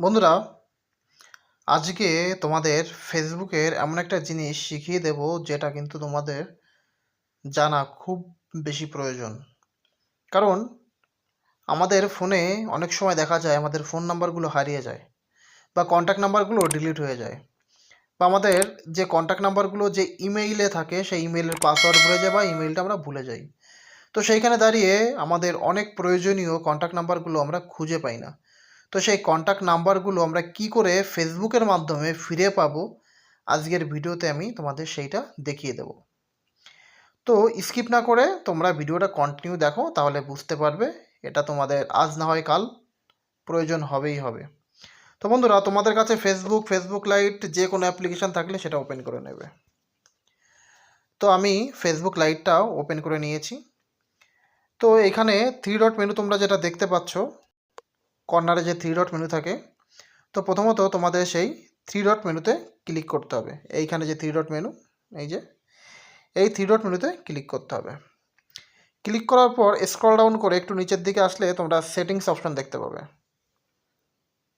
বন্ধুরা, আজকে তোমাদের ফেসবুকের এমন একটা জিনিস শিখিয়ে দেব যেটা কিন্তু তোমাদের জানা খুব বেশি প্রয়োজন। কারণ আমাদের ফোনে অনেক সময় দেখা যায় আমাদের ফোন নাম্বারগুলো হারিয়ে যায় বা কন্ট্যাক্ট নাম্বারগুলো ডিলিট হয়ে যায় বা আমাদের যে কন্ট্যাক্ট নাম্বারগুলো যে ইমেইলে থাকে সেই ইমেইলের পাসওয়ার্ড ভুলে যায় বা ইমেইলটা আমরা ভুলে যাই। তো সেইখানে দাঁড়িয়ে আমাদের অনেক প্রয়োজনীয় কন্ট্যাক্ট নাম্বারগুলো আমরা খুঁজে পাই না। তো সেই কন্ট্যাক্ট নাম্বারগুলো আমরা কি করে ফেসবুকের মাধ্যমে ফিরে পাবো, আজকের ভিডিওতে আমি তোমাদের সেইটা দেখিয়ে দেব। তো স্কিপ না করে তোমরা ভিডিওটা কন্টিনিউ দেখো, তাহলে বুঝতে পারবে এটা তোমাদের আজ না হয় কাল, প্রয়োজন হবেই হবে। তো বন্ধুরা, তোমাদের কাছে ফেসবুক ফেসবুক লাইট যে কোনো অ্যাপ্লিকেশান থাকলে সেটা ওপেন করে নেবে। তো আমি ফেসবুক লাইটটাও ওপেন করে নিয়েছি। তো এখানে থ্রি ডট মেনু তোমরা যেটা দেখতে পাচ্ছ কর্নারে যে থ্রি ডট মেনু থাকে, তো প্রথমত তোমাদের সেই থ্রি ডট মেনুতে ক্লিক করতে হবে। এইখানে যে থ্রি ডট মেনু এই যে, এই থ্রি ডট মেনুতে ক্লিক করতে হবে। ক্লিক করার পর স্ক্রল ডাউন করে একটু নিচের দিকে আসলে তোমরা সেটিংস অপশান দেখতে পাবে।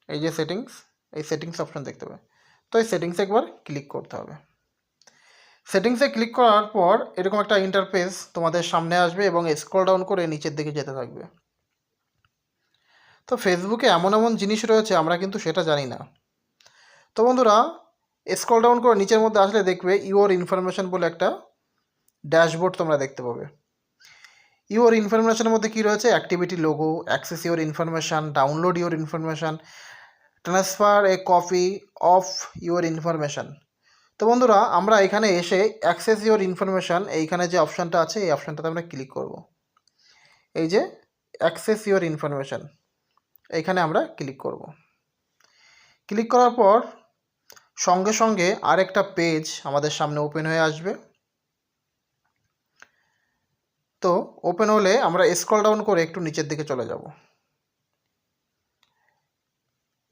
এই যে সেটিংস এই সেটিংস অপশন দেখতে পাবে। তো এই সেটিংসে একবার ক্লিক করতে হবে। সেটিংসে ক্লিক করার পর এরকম একটা ইন্টারফেস তোমাদের সামনে আসবে এবং স্ক্রল ডাউন করে নিচের দিকে যেতে থাকবে। তো ফেসবুকে এমন এমন জিনিস রয়েছে, আমরা কিন্তু সেটা জানি না। তো বন্ধুরা স্ক্রল ডাউন করে নিচের মধ্যে আসলে দেখবে ইউর ইনফরমেশন বলে একটা ড্যাশবোর্ড তোমরা দেখতে পাবে। ইউর ইনফরমেশানের মধ্যে কী রয়েছে? Activity log access your information download your information transfer a copy of your information তো বন্ধুরা, আমরা এখানে এসে অ্যাক্সেস ইউর ইনফরমেশান এইখানে যে অপশানটা আছে, এই অপশানটাতে আমরা ক্লিক করব। এই যে অ্যাক্সেস ইউর ইনফরমেশান এইখানে আমরা ক্লিক করব। ক্লিক করার পর সঙ্গে সঙ্গে আরেকটা পেজ আমাদের সামনে ওপেন হয়ে আসবে। তো ওপেন হলে আমরা স্ক্রল ডাউন করে একটু নিচের দিকে চলে যাব।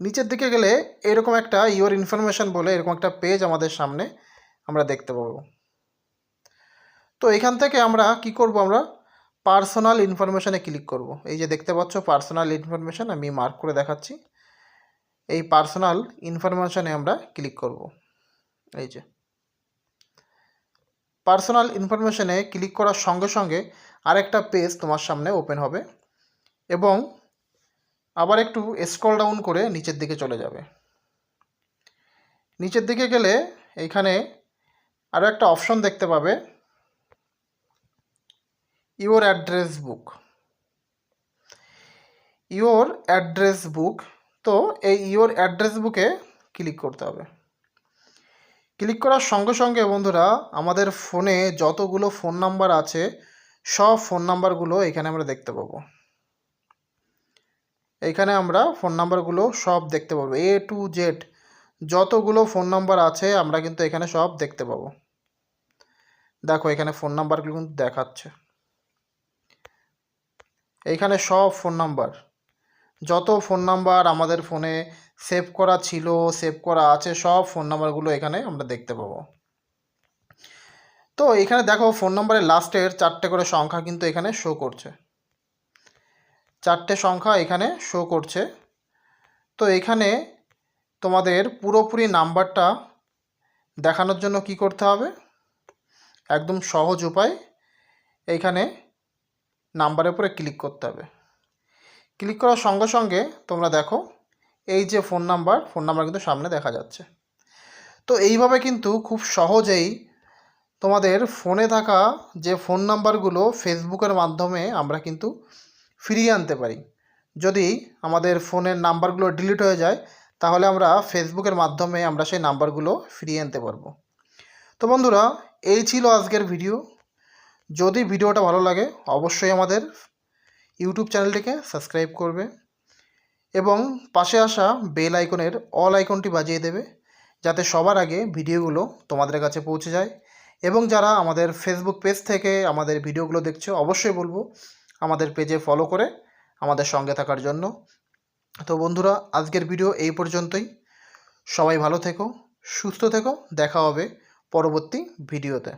নিচের দিকে গেলে এরকম একটা ইওর ইনফরমেশান বলে এরকম একটা পেজ আমাদের সামনে আমরা দেখতে পাবো। তো এখান থেকে আমরা কি করব আমরা পার্সোনাল ইনফরমেশানে ক্লিক করব। এই যে দেখতে পাচ্ছ পার্সোনাল ইনফরমেশান আমি মার্ক করে দেখাচ্ছি। এই পার্সোনাল ইনফরমেশানে আমরা ক্লিক করব। এই যে। পার্সোনাল ইনফরমেশানে ক্লিক করার সঙ্গে সঙ্গে আরেকটা পেজ তোমার সামনে ওপেন হবে এবং আবার একটু স্ক্রল ডাউন করে নিচের দিকে চলে যাবে। নিচের দিকে গেলে এইখানে আরও একটা অপশন দেখতে পাবে। Your address book your address book তো এই ইওর অ্যাড্রেস বুকে ক্লিক করতে হবে। ক্লিক করার সঙ্গে সঙ্গে বন্ধুরা, আমাদের ফোনে যতগুলো ফোন নাম্বার আছে, সব ফোন নাম্বারগুলো এখানে আমরা দেখতে পাবো। এইখানে আমরা ফোন নাম্বারগুলো সব দেখতে পাবো। এ টু জেড যতগুলো ফোন নাম্বার আছে, আমরা কিন্তু এখানে সব দেখতে পাবো। দেখো, এখানে ফোন নাম্বারগুলো কিন্তু দেখাচ্ছে। এইখানে সব ফোন নাম্বার যত ফোন নাম্বার আমাদের ফোনে সেভ করা ছিল সেভ করা আছে, সব ফোন নাম্বারগুলো এখানে আমরা দেখতে পাবো। তো এখানে দেখো ফোন নাম্বারের লাস্টের চারটে করে সংখ্যা কিন্তু এখানে শো করছে। চারটে সংখ্যা এখানে শো করছে। তো এখানে তোমাদের পুরোপুরি নাম্বারটা দেখানোর জন্য কি করতে হবে? একদম সহজ উপায়। এইখানে নাম্বারের উপরে ক্লিক করতে হবে। ক্লিক করার সঙ্গে সঙ্গে তোমরা দেখো, এই যে ফোন নাম্বার ফোন নাম্বার কিন্তু সামনে দেখা যাচ্ছে। তো এইভাবে কিন্তু খুব সহজেই তোমাদের ফোনে থাকা যে ফোন নাম্বারগুলো ফেসবুকের মাধ্যমে আমরা কিন্তু ফিরিয়ে আনতে পারি। যদি আমাদের ফোনের নাম্বারগুলো ডিলিট হয়ে যায়, তাহলে আমরা ফেসবুকের মাধ্যমে আমরা সেই নাম্বারগুলো ফিরিয়ে আনতে পারব। তো বন্ধুরা, এই ছিল আজকের ভিডিও যদি ভিডিওটা ভালো লাগে, অবশ্যই আমাদের ইউটিউব চ্যানেলটিকে সাবস্ক্রাইব করবে এবং পাশে আসা বেল আইকনের অল আইকনটি বাজিয়ে দেবে যাতে সবার আগে ভিডিওগুলো তোমাদের কাছে পৌঁছে যায়। এবং যারা আমাদের ফেসবুক পেজ থেকে আমাদের ভিডিওগুলো দেখছ, অবশ্যই বলব আমাদের পেজে ফলো করে আমাদের সঙ্গে থাকার জন্য। তো বন্ধুরা, আজকের ভিডিও এই পর্যন্তই। সবাই ভালো থেকো, সুস্থ থেকো, দেখা হবে পরবর্তী ভিডিওতে।